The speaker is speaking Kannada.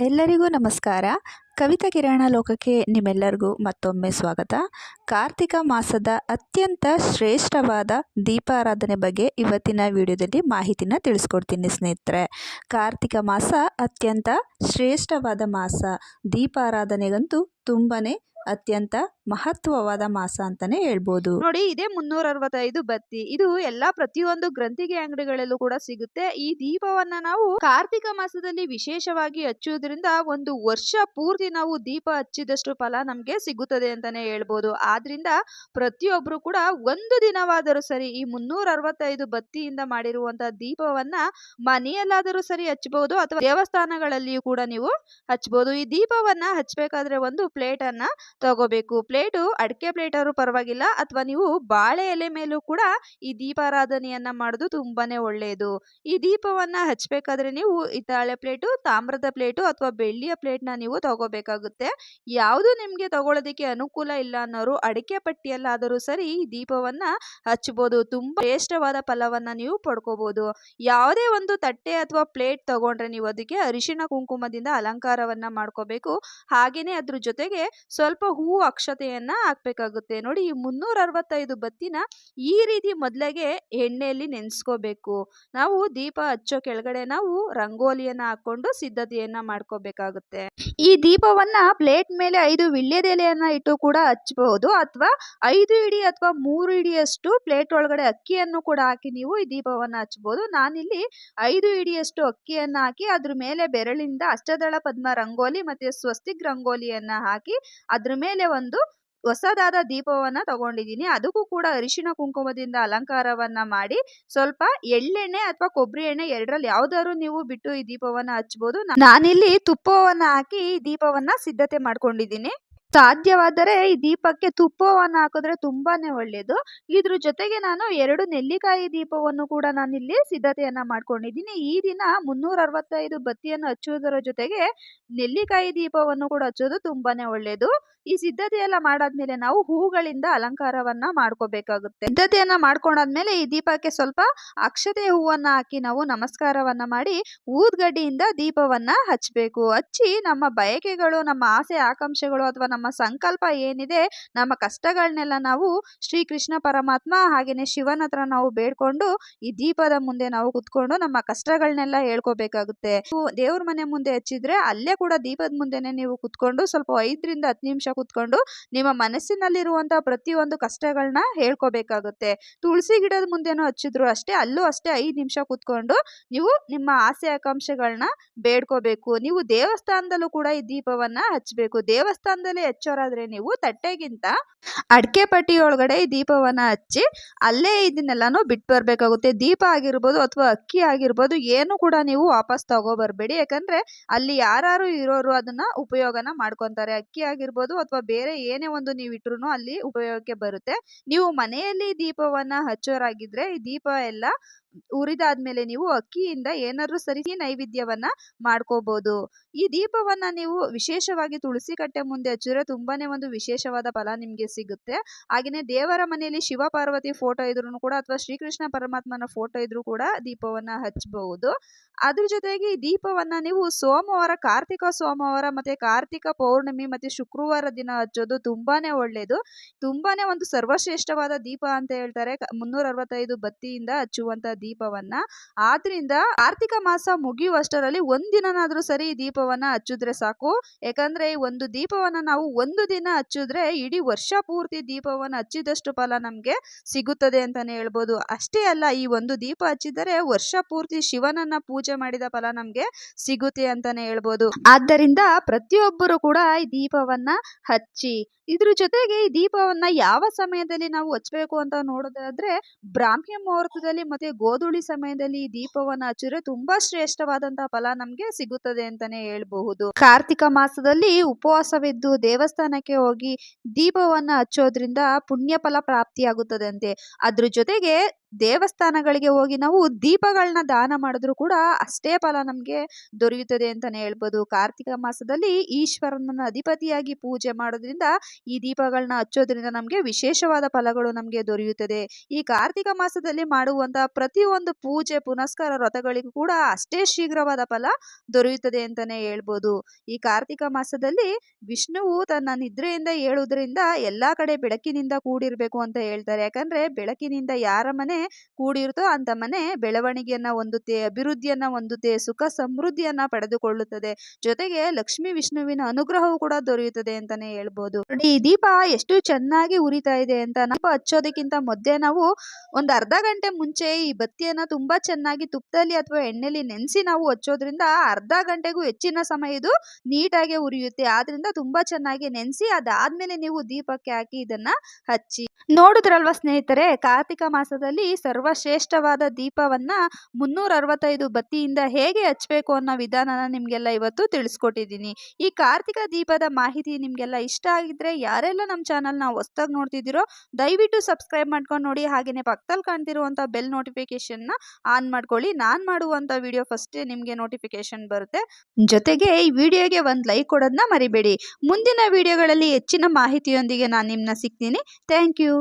ಎಲ್ಲರಿಗೂ ನಮಸ್ಕಾರ. ಕವಿತಾ ಕಿರಣ ಲೋಕಕ್ಕೆ ನಿಮ್ಮೆಲ್ಲರಿಗೂ ಮತ್ತೊಮ್ಮೆ ಸ್ವಾಗತ. ಕಾರ್ತಿಕ ಮಾಸದ ಅತ್ಯಂತ ಶ್ರೇಷ್ಠವಾದ ದೀಪಾರಾಧನೆ ಬಗ್ಗೆ ಇವತ್ತಿನ ವಿಡಿಯೋದಲ್ಲಿ ಮಾಹಿತಿನ ತಿಳಿಸ್ಕೊಡ್ತೀನಿ ಸ್ನೇಹಿತರೆ. ಕಾರ್ತಿಕ ಮಾಸ ಅತ್ಯಂತ ಶ್ರೇಷ್ಠವಾದ ಮಾಸ. ದೀಪಾರಾಧನೆಗಂತೂ ತುಂಬನೇ ಅತ್ಯಂತ ಮಹತ್ವವಾದ ಮಾಸ ಅಂತಾನೆ ಹೇಳ್ಬೋದು. ನೋಡಿ, ಇದೇ ಮುನ್ನೂರ ಅರವತ್ತೈದು ಬತ್ತಿ. ಇದು ಎಲ್ಲಾ ಪ್ರತಿಯೊಂದು ಗ್ರಂಥಿಗೆ ಅಂಗಡಿಗಳಲ್ಲೂ ಕೂಡ ಸಿಗುತ್ತೆ. ಈ ದೀಪವನ್ನ ನಾವು ಕಾರ್ತಿಕ ಮಾಸದಲ್ಲಿ ವಿಶೇಷವಾಗಿ ಹಚ್ಚುವುದರಿಂದ ಒಂದು ವರ್ಷ ಪೂರ್ತಿ ನಾವು ದೀಪ ಹಚ್ಚಿದಷ್ಟು ಫಲ ನಮ್ಗೆ ಸಿಗುತ್ತದೆ ಅಂತಾನೆ ಹೇಳ್ಬೋದು. ಆದ್ರಿಂದ ಪ್ರತಿಯೊಬ್ರು ಕೂಡ ಒಂದು ದಿನವಾದರೂ ಸರಿ ಈ ಮುನ್ನೂರ ಅರವತ್ತೈದು ಬತ್ತಿಯಿಂದ ಮಾಡಿರುವಂತಹ ದೀಪವನ್ನ ಮನೆಯಲ್ಲಾದರೂ ಸರಿ ಹಚ್ಚಬಹುದು ಅಥವಾ ದೇವಸ್ಥಾನಗಳಲ್ಲಿಯೂ ಕೂಡ ನೀವು ಹಚ್ಚಬಹುದು ಈ ದೀಪವನ್ನ ಹಚ್ಚಬೇಕಾದ್ರೆ ಒಂದು ಪ್ಲೇಟ್ ಅನ್ನ ತಗೋಬೇಕು. ಪ್ಲೇಟು ಅಡಿಕೆ ಪ್ಲೇಟ್ ಆದ್ರೂ ಪರವಾಗಿಲ್ಲ, ಅಥವಾ ನೀವು ಬಾಳೆ ಎಲೆ ಮೇಲೂ ಕೂಡ ಈ ದೀಪಾರಾಧನೆಯನ್ನ ಮಾಡೋದು ತುಂಬಾನೇ ಒಳ್ಳೆಯದು ಈ ದೀಪವನ್ನ ಹಚ್ಬೇಕಾದ್ರೆ ನೀವು ಹಿತ್ತಾಳೆ ಪ್ಲೇಟು, ತಾಮ್ರದ ಪ್ಲೇಟು ಅಥವಾ ಬೆಳ್ಳಿಯ ಪ್ಲೇಟ್ನ ನೀವು ತಗೋಬೇಕಾಗುತ್ತೆ. ಯಾವುದು ನಿಮಗೆ ತಗೊಳ್ಳೋದಕ್ಕೆ ಅನುಕೂಲ ಇಲ್ಲ ಅನ್ನೋರು, ಅಡಿಕೆ ಪಟ್ಟಿಯಲ್ಲಾದರೂ ಸರಿ ಈ ದೀಪವನ್ನ ಹಚ್ಬೋದು. ತುಂಬಾ ಶ್ರೇಷ್ಠವಾದ ಫಲವನ್ನು ನೀವು ಪಡ್ಕೋಬಹುದು ಯಾವುದೇ ಒಂದು ತಟ್ಟೆ ಅಥವಾ ಪ್ಲೇಟ್ ತಗೊಂಡ್ರೆ ನೀವು ಅದಕ್ಕೆ ಅರಿಶಿಣ ಕುಂಕುಮದಿಂದ ಅಲಂಕಾರವನ್ನ ಮಾಡ್ಕೋಬೇಕು. ಹಾಗೆಯೇ ಅದ್ರ ಜೊತೆಗೆ ಸ್ವಲ್ಪ ಹೂವು ಅಕ್ಷತೆಯನ್ನ ಹಾಕ್ಬೇಕಾಗುತ್ತೆ. ನೋಡಿ ಈ ಮುನ್ನೂರ ಅರವತ್ತೈದು ಬತ್ತಿನ ಈ ರೀತಿ ಮೊದಲಿಗೆ ಎಣ್ಣೆಯಲ್ಲಿ ನೆನೆಸ್ಕೋಬೇಕು. ನಾವು ದೀಪ ಹಚ್ಚೋ ಕೆಳಗಡೆ ನಾವು ರಂಗೋಲಿಯನ್ನ ಹಾಕೊಂಡು ಸಿದ್ಧತೆಯನ್ನ ಮಾಡ್ಕೋಬೇಕಾಗುತ್ತೆ. ಈ ದೀಪವನ್ನ ಪ್ಲೇಟ್ ಮೇಲೆ ಐದು ವಿಳ್ಯದೆಲೆಯನ್ನ ಇಟ್ಟು ಕೂಡ ಹಚ್ಚಬಹುದು ಅಥವಾ ಐದು ಇಡಿ ಅಥವಾ ಮೂರು ಇಡಿಯಷ್ಟು ಪ್ಲೇಟ್ ಒಳಗಡೆ ಅಕ್ಕಿಯನ್ನು ಕೂಡ ಹಾಕಿ ನೀವು ಈ ದೀಪವನ್ನ ಹಚ್ಚಬಹುದು ನಾನಿಲ್ಲಿ ಐದು ಇಡಿಯಷ್ಟು ಅಕ್ಕಿಯನ್ನ ಹಾಕಿ ಅದ್ರ ಮೇಲೆ ಬೆರಳಿಂದ ಅಷ್ಟದಳ ಪದ್ಮ ರಂಗೋಲಿ ಮತ್ತೆ ಸ್ವಸ್ತಿಕ್ ರಂಗೋಲಿಯನ್ನ ಹಾಕಿ ಅದ್ರ ಮೇಲೆ ಒಂದು ಹೊಸದಾದ ದೀಪವನ್ನ ತಗೊಂಡಿದ್ದೀನಿ. ಅದಕ್ಕೂ ಕೂಡ ಅರಿಶಿನ ಕುಂಕುಮದಿಂದ ಅಲಂಕಾರವನ್ನ ಮಾಡಿ ಸ್ವಲ್ಪ ಎಳ್ಳೆಣ್ಣೆ ಅಥವಾ ಕೊಬ್ಬರಿ ಎಣ್ಣೆ ಎರಡರಲ್ಲಿ ಯಾವ್ದಾದ್ರು ನೀವು ಬಿಟ್ಟು ಈ ದೀಪವನ್ನ ಹಚ್ಬೋದು. ನಾನಿಲ್ಲಿ ತುಪ್ಪವನ್ನ ಹಾಕಿ ಈ ದೀಪವನ್ನ ಸಿದ್ಧತೆ ಮಾಡ್ಕೊಂಡಿದ್ದೀನಿ. ಸಾಧ್ಯವಾದರೆ ಈ ದೀಪಕ್ಕೆ ತುಪ್ಪವನ್ನು ಹಾಕಿದ್ರೆ ತುಂಬಾನೇ ಒಳ್ಳೆಯದು ಇದ್ರ ಜೊತೆಗೆ ನಾನು ಎರಡು ನೆಲ್ಲಿಕಾಯಿ ದೀಪವನ್ನು ಕೂಡ ನಾನಿಲ್ಲಿ ಸಿದ್ಧತೆಯನ್ನ ಮಾಡ್ಕೊಂಡಿದ್ದೀನಿ. ಈ ದಿನ ಮುನ್ನೂರ ಅರವತ್ತೈದು ಬತ್ತಿಯನ್ನು ಹಚ್ಚುವುದರ ಜೊತೆಗೆ ನೆಲ್ಲಿಕಾಯಿ ದೀಪವನ್ನು ಕೂಡ ಹಚ್ಚೋದು ತುಂಬಾನೇ ಒಳ್ಳೆಯದು ಈ ಸಿದ್ಧತೆ ಎಲ್ಲ ಮಾಡಾದ್ಮೇಲೆ ನಾವು ಹೂಗಳಿಂದ ಅಲಂಕಾರವನ್ನ ಮಾಡ್ಕೋಬೇಕಾಗುತ್ತೆ. ಸಿದ್ಧತೆಯನ್ನ ಮಾಡ್ಕೊಂಡಾದ್ಮೇಲೆ ಈ ದೀಪಕ್ಕೆ ಸ್ವಲ್ಪ ಅಕ್ಷತೆ ಹೂವನ್ನ ಹಾಕಿ ನಾವು ನಮಸ್ಕಾರವನ್ನ ಮಾಡಿ ಊದ್ಗಡ್ಡಿಯಿಂದ ದೀಪವನ್ನ ಹಚ್ಚಬೇಕು ಹಚ್ಚಿ ನಮ್ಮ ಬಯಕೆಗಳು, ನಮ್ಮ ಆಸೆ, ಆಕಾಂಕ್ಷೆಗಳು ಅಥವಾ ಸಂಕಲ್ಪ ಏನಿದೆ, ನಮ್ಮ ಕಷ್ಟಗಳನ್ನೆಲ್ಲ ನಾವು ಶ್ರೀ ಕೃಷ್ಣ ಪರಮಾತ್ಮ ಹಾಗೇನೆ ಶಿವನ ಹತ್ರ ನಾವು ಬೇಡ್ಕೊಂಡು ಈ ದೀಪದ ಮುಂದೆ ನಾವು ಕುತ್ಕೊಂಡು ನಮ್ಮ ಕಷ್ಟಗಳನ್ನೆಲ್ಲ ಹೇಳ್ಕೋಬೇಕಾಗುತ್ತೆ. ದೇವ್ರ ಮನೆ ಮುಂದೆ ಹಚ್ಚಿದ್ರೆ ಅಲ್ಲೇ ಕೂಡ ದೀಪದ ಮುಂದೆನೆ ನೀವು ಕುತ್ಕೊಂಡು ಸ್ವಲ್ಪ ಐದರಿಂದ ಹತ್ತು ನಿಮಿಷ ಕುತ್ಕೊಂಡು ನಿಮ್ಮ ಮನಸ್ಸಿನಲ್ಲಿರುವಂತಹ ಪ್ರತಿಯೊಂದು ಕಷ್ಟಗಳನ್ನ ಹೇಳ್ಕೋಬೇಕಾಗುತ್ತೆ. ತುಳಸಿ ಗಿಡದ ಮುಂದೆನೂ ಹಚ್ಚಿದ್ರು ಅಷ್ಟೇ, ಅಲ್ಲೂ ಅಷ್ಟೇ ಐದು ನಿಮಿಷ ಕುತ್ಕೊಂಡು ನೀವು ನಿಮ್ಮ ಆಸೆ ಆಕಾಂಕ್ಷೆಗಳನ್ನ ಬೇಡ್ಕೋಬೇಕು. ನೀವು ದೇವಸ್ಥಾನದಲ್ಲೂ ಕೂಡ ಈ ದೀಪವನ್ನ ಹಚ್ಚಬೇಕು. ದೇವಸ್ಥಾನದಲ್ಲಿ ಹಚ್ಚೋರಾದ್ರೆ ನೀವು ತಟ್ಟೆಗಿಂತ ಅಡಿಕೆ ಪಟ್ಟಿ ಒಳಗಡೆ ಈ ದೀಪವನ್ನ ಹಚ್ಚಿ ಅಲ್ಲೇ ಇದನ್ನೆಲ್ಲಾನು ಬಿಟ್ಟು ಬರ್ಬೇಕಾಗುತ್ತೆ. ದೀಪ ಆಗಿರ್ಬೋದು ಅಥವಾ ಅಕ್ಕಿ ಆಗಿರ್ಬೋದು ಏನು ಕೂಡ ನೀವು ವಾಪಸ್ ತಗೋ ಬರ್ಬೇಡಿ ಯಾಕಂದ್ರೆ ಅಲ್ಲಿ ಯಾರು ಇರೋರು ಅದನ್ನ ಉಪಯೋಗನ ಮಾಡ್ಕೊಂತಾರೆ. ಅಕ್ಕಿ ಆಗಿರ್ಬೋದು ಅಥವಾ ಬೇರೆ ಏನೇ ಒಂದು ನೀವು ಇಟ್ರು ಅಲ್ಲಿ ಉಪಯೋಗಕ್ಕೆ ಬರುತ್ತೆ. ನೀವು ಮನೆಯಲ್ಲಿ ದೀಪವನ್ನ ಹಚ್ಚೋರಾಗಿದ್ರೆ ಈ ದೀಪ ಎಲ್ಲ ಉರಿದಾದ್ಮೇಲೆ ನೀವು ಅಕ್ಕಿಯಿಂದ ಏನಾದ್ರು ಸರಿ ನೈವೇದ್ಯವನ್ನ ಮಾಡ್ಕೋಬಹುದು ಈ ದೀಪವನ್ನ ನೀವು ವಿಶೇಷವಾಗಿ ತುಳಸಿ ಕಟ್ಟೆ ಮುಂದೆ ಹಚ್ಚಿದ್ರೆ ತುಂಬಾನೇ ಒಂದು ವಿಶೇಷವಾದ ಫಲ ನಿಮ್ಗೆ ಸಿಗುತ್ತೆ. ಹಾಗೇನೆ ದೇವರ ಮನೆಯಲ್ಲಿ ಶಿವ ಪಾರ್ವತಿ ಫೋಟೋ ಇದ್ರು ಕೂಡ ಅಥವಾ ಶ್ರೀಕೃಷ್ಣ ಪರಮಾತ್ಮನ ಫೋಟೋ ಇದ್ರು ಕೂಡ ದೀಪವನ್ನ ಹಚ್ಚಬಹುದು ಅದ್ರ ಜೊತೆಗೆ ಈ ದೀಪವನ್ನ ನೀವು ಸೋಮವಾರ, ಕಾರ್ತಿಕ ಸೋಮವಾರ ಮತ್ತೆ ಕಾರ್ತಿಕ ಪೌರ್ಣಮಿ ಮತ್ತೆ ಶುಕ್ರವಾರ ದಿನ ಹಚ್ಚೋದು ತುಂಬಾನೇ ಒಳ್ಳೇದು. ತುಂಬಾನೇ ಒಂದು ಸರ್ವಶ್ರೇಷ್ಠವಾದ ದೀಪ ಅಂತ ಹೇಳ್ತಾರೆ. ಮುನ್ನೂರ ಅರವತ್ತೈದು ಬತ್ತಿಯಿಂದ ಹಚ್ಚುವಂತ ದೀಪವನ್ನ. ಆದ್ರಿಂದ ಕಾರ್ತಿಕ ಮಾಸ ಮುಗಿಯುವಷ್ಟರಲ್ಲಿ ಒಂದಿನನಾದ್ರೂ ಸರಿ ಈ ದೀಪವನ್ನ ಹಚ್ಚಿದ್ರೆ ಸಾಕು. ಯಾಕಂದ್ರೆ ಈ ಒಂದು ದೀಪವನ್ನ ನಾವು ಒಂದು ದಿನ ಹಚ್ಚಿದ್ರೆ ಇಡೀ ವರ್ಷ ಪೂರ್ತಿ ದೀಪವನ್ನ ಹಚ್ಚಿದಷ್ಟು ಫಲ ನಮ್ಗೆ ಸಿಗುತ್ತದೆ ಅಂತಾನೆ ಹೇಳ್ಬೋದು. ಅಷ್ಟೇ ಅಲ್ಲ, ಈ ಒಂದು ದೀಪ ಹಚ್ಚಿದರೆ ವರ್ಷ ಪೂರ್ತಿ ಶಿವನನ್ನ ಪೂಜೆ ಮಾಡಿದ ಫಲ ನಮ್ಗೆ ಸಿಗುತ್ತೆ ಅಂತಾನೆ ಹೇಳ್ಬೋದು. ಆದ್ದರಿಂದ ಪ್ರತಿಯೊಬ್ಬರು ಕೂಡ ಈ ದೀಪವನ್ನ ಹಚ್ಚಿ. ಇದ್ರ ಜೊತೆಗೆ ಈ ದೀಪವನ್ನ ಯಾವ ಸಮಯದಲ್ಲಿ ನಾವು ಹಚ್ಬೇಕು ಅಂತ ನೋಡೋದಾದ್ರೆ, ಬ್ರಾಹ್ಮಿ ಮುಹೂರ್ತದಲ್ಲಿ ಮತ್ತೆ ಗೋಧೂಳಿ ಸಮಯದಲ್ಲಿ ಈ ದೀಪವನ್ನ ಹಚ್ಚಿದ್ರೆ ತುಂಬಾ ಶ್ರೇಷ್ಠವಾದಂತಹ ಫಲ ನಮ್ಗೆ ಸಿಗುತ್ತದೆ ಅಂತಾನೆ ಹೇಳ್ಬಹುದು. ಕಾರ್ತಿಕ ಮಾಸದಲ್ಲಿ ಉಪವಾಸವಿದ್ದು ದೇವಸ್ಥಾನಕ್ಕೆ ಹೋಗಿ ದೀಪವನ್ನ ಹಚ್ಚೋದ್ರಿಂದ ಪುಣ್ಯ ಫಲ ಪ್ರಾಪ್ತಿಯಾಗುತ್ತದೆ ಅಂತೆ ಅದ್ರ ಜೊತೆಗೆ ದೇವಸ್ಥಾನಗಳಿಗೆ ಹೋಗಿ ನಾವು ದೀಪಗಳನ್ನ ದಾನ ಮಾಡಿದ್ರು ಕೂಡ ಅಷ್ಟೇ ಫಲ ನಮಗೆ ದೊರೆಯುತ್ತದೆ ಅಂತಾನೆ ಹೇಳ್ಬೋದು. ಕಾರ್ತಿಕ ಮಾಸದಲ್ಲಿ ಈಶ್ವರನನ್ನ ಅಧಿಪತಿಯಾಗಿ ಪೂಜೆ ಮಾಡೋದ್ರಿಂದ ಈ ದೀಪಗಳನ್ನ ಹಚ್ಚೋದ್ರಿಂದ ನಮಗೆ ವಿಶೇಷವಾದ ಫಲಗಳು ನಮಗೆ ದೊರೆಯುತ್ತದೆ. ಈ ಕಾರ್ತಿಕ ಮಾಸದಲ್ಲಿ ಮಾಡುವಂತಹ ಪ್ರತಿಯೊಂದು ಪೂಜೆ, ಪುನಸ್ಕಾರ ವ್ರತಗಳಿಗೂ ಕೂಡ ಅಷ್ಟೇ ಶೀಘ್ರವಾದ ಫಲ ದೊರೆಯುತ್ತದೆ ಅಂತಾನೆ ಹೇಳ್ಬೋದು. ಈ ಕಾರ್ತಿಕ ಮಾಸದಲ್ಲಿ ವಿಷ್ಣುವು ತನ್ನ ನಿದ್ರೆಯಿಂದ ಏಳುವುದರಿಂದ ಎಲ್ಲಾ ಕಡೆ ಬೆಳಕಿನಿಂದ ಕೂಡಿರಬೇಕು ಅಂತ ಹೇಳ್ತಾರೆ. ಯಾಕಂದ್ರೆ ಬೆಳಕಿನಿಂದ ಯಾರ ಮನೆ ಕೂಡಿರುತ್ತೋ ಅಂತ ಮನೆ ಬೆಳವಣಿಗೆಯನ್ನ ಹೊಂದುತ್ತೆ, ಅಭಿವೃದ್ಧಿಯನ್ನ ಹೊಂದುತ್ತೆ, ಸುಖ ಸಮೃದ್ಧಿಯನ್ನ ಪಡೆದುಕೊಳ್ಳುತ್ತದೆ. ಜೊತೆಗೆ ಲಕ್ಷ್ಮೀ ವಿಷ್ಣುವಿನ ಅನುಗ್ರಹವು ಕೂಡ ದೊರೆಯುತ್ತದೆ ಅಂತಾನೆ ಹೇಳ್ಬೋದು. ನೋಡಿ, ಈ ದೀಪ ಎಷ್ಟು ಚೆನ್ನಾಗಿ ಉರಿತಾ ಇದೆ ಅಂತ ನಾವು ಹಚ್ಚೋದಕ್ಕಿಂತ ಮೊದಲೇ ನಾವು ಒಂದು ಅರ್ಧ ಗಂಟೆ ಮುಂಚೆ ಈ ಬತ್ತಿಯನ್ನ ತುಂಬಾ ಚೆನ್ನಾಗಿ ತುಪ್ಪದಲ್ಲಿ ಅಥವಾ ಎಣ್ಣೆಲಿ ನೆನೆಸಿ ನಾವು ಹಚ್ಚೋದ್ರಿಂದ ಅರ್ಧ ಗಂಟೆಗೂ ಹೆಚ್ಚಿನ ಸಮಯ ಇದು ನೀಟಾಗಿ ಉರಿಯುತ್ತೆ. ಆದ್ರಿಂದ ತುಂಬಾ ಚೆನ್ನಾಗಿ ನೆನೆಸಿ ಅದಾದ್ಮೇಲೆ ನೀವು ದೀಪಕ್ಕೆ ಹಾಕಿ ಇದನ್ನ ಹಚ್ಚಿ. ನೋಡಿದ್ರಲ್ವಾ ಸ್ನೇಹಿತರೆ, ಕಾರ್ತಿಕ ಮಾಸದಲ್ಲಿ ಸರ್ವಶ್ರೇಷ್ಠವಾದ ದೀಪವನ್ನ ಮುನ್ನೂರ ಅರವತ್ತೈದು ಬತ್ತಿಯಿಂದ ಹೇಗೆ ಹಚ್ಚಬೇಕು ಅನ್ನೋ ವಿಧಾನನ ನಿಮಗೆಲ್ಲ ಇವತ್ತು ತಿಳಿಸ್ಕೊಟ್ಟಿದ್ದೀನಿ. ಈ ಕಾರ್ತಿಕ ದೀಪದ ಮಾಹಿತಿ ನಿಮಗೆಲ್ಲ ಇಷ್ಟ ಆಗಿದ್ರೆ ಯಾರೆಲ್ಲ ನಮ್ಮ ಚಾನಲ್ನ ಹೊಸ್ದಾಗಿ ನೋಡ್ತಿದ್ದೀರೋ ದಯವಿಟ್ಟು ಸಬ್ಸ್ಕ್ರೈಬ್ ಮಾಡ್ಕೊಂಡು ನೋಡಿ ಹಾಗೆಯೇ ಪಕ್ಕದಲ್ಲಿ ಕಾಣ್ತಿರುವಂಥ ಬೆಲ್ ನೋಟಿಫಿಕೇಶನ್ನ ಆನ್ ಮಾಡ್ಕೊಳ್ಳಿ. ನಾನು ಮಾಡುವಂಥ ವಿಡಿಯೋ ಫಸ್ಟೇ ನಿಮಗೆ ನೋಟಿಫಿಕೇಶನ್ ಬರುತ್ತೆ. ಜೊತೆಗೆ ಈ ವಿಡಿಯೋಗೆ ಒಂದು ಲೈಕ್ ಕೊಡೋದನ್ನ ಮರಿಬೇಡಿ. ಮುಂದಿನ ವಿಡಿಯೋಗಳಲ್ಲಿ ಹೆಚ್ಚಿನ ಮಾಹಿತಿಯೊಂದಿಗೆ ನಾನು ನಿಮ್ಮನ್ನ ಸಿಗ್ತೀನಿ. Thank you.